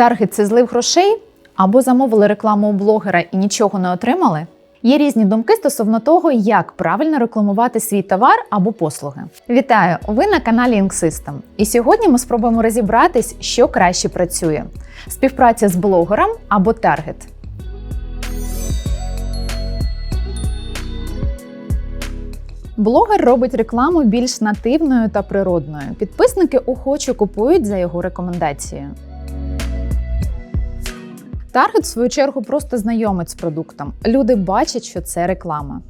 Таргет це злив грошей або замовили рекламу у блогера і нічого не отримали. Є різні думки стосовно того, як правильно рекламувати свій товар або послуги. Вітаю! Ви на каналі Inksystem. І сьогодні ми спробуємо розібратись, що краще працює: співпраця з блогером або таргет. Блогер робить рекламу більш нативною та природною. Підписники охоче купують за його рекомендацією. Таргет, в свою чергу, просто знайомить з продуктом. Люди бачать, що це реклама.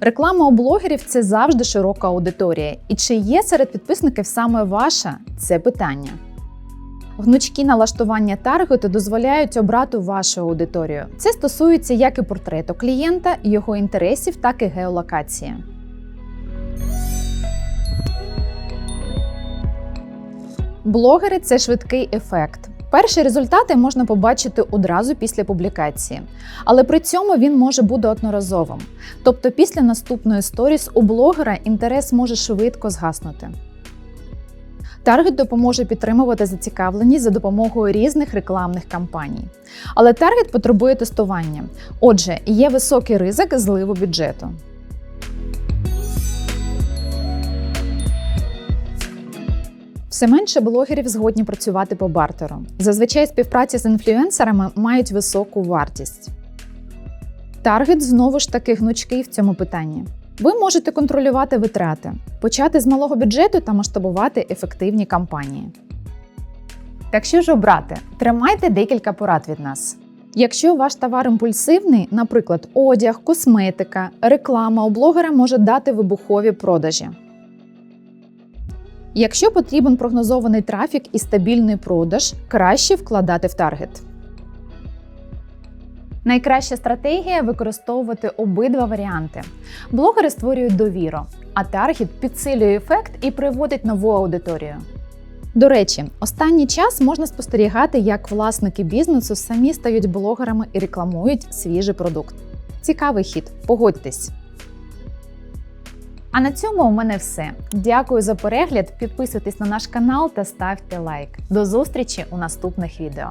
Реклама у блогерів це завжди широка аудиторія. І чи є серед підписників саме ваша це питання. Гнучкі налаштування таргету дозволяють обрати вашу аудиторію. Це стосується як і портрету клієнта, його інтересів, так і геолокації. Блогери це швидкий ефект. Перші результати можна побачити одразу після публікації, але при цьому він може бути одноразовим. Тобто, після наступної сторіс у блогера інтерес може швидко згаснути. Таргет допоможе підтримувати зацікавленість за допомогою різних рекламних кампаній. Але таргет потребує тестування. Отже, є високий ризик зливу бюджету. Все менше блогерів згодні працювати по бартеру. Зазвичай співпраці з інфлюенсерами мають високу вартість. Таргет знову ж таки гнучкий в цьому питанні. Ви можете контролювати витрати, почати з малого бюджету та масштабувати ефективні кампанії. Так що ж обрати? Тримайте декілька порад від нас. Якщо ваш товар імпульсивний, наприклад, одяг, косметика, реклама у блогера може дати вибухові продажі. Якщо потрібен прогнозований трафік і стабільний продаж, краще вкладати в таргет. Найкраща стратегія використовувати обидва варіанти. Блогери створюють довіру, а таргет підсилює ефект і приводить нову аудиторію. До речі, останній час можна спостерігати, як власники бізнесу самі стають блогерами і рекламують свіжий продукт. Цікавий хід, погодьтесь. А на цьому у мене все. Дякую за перегляд. Підписуйтесь на наш канал та ставте лайк. До зустрічі у наступних відео.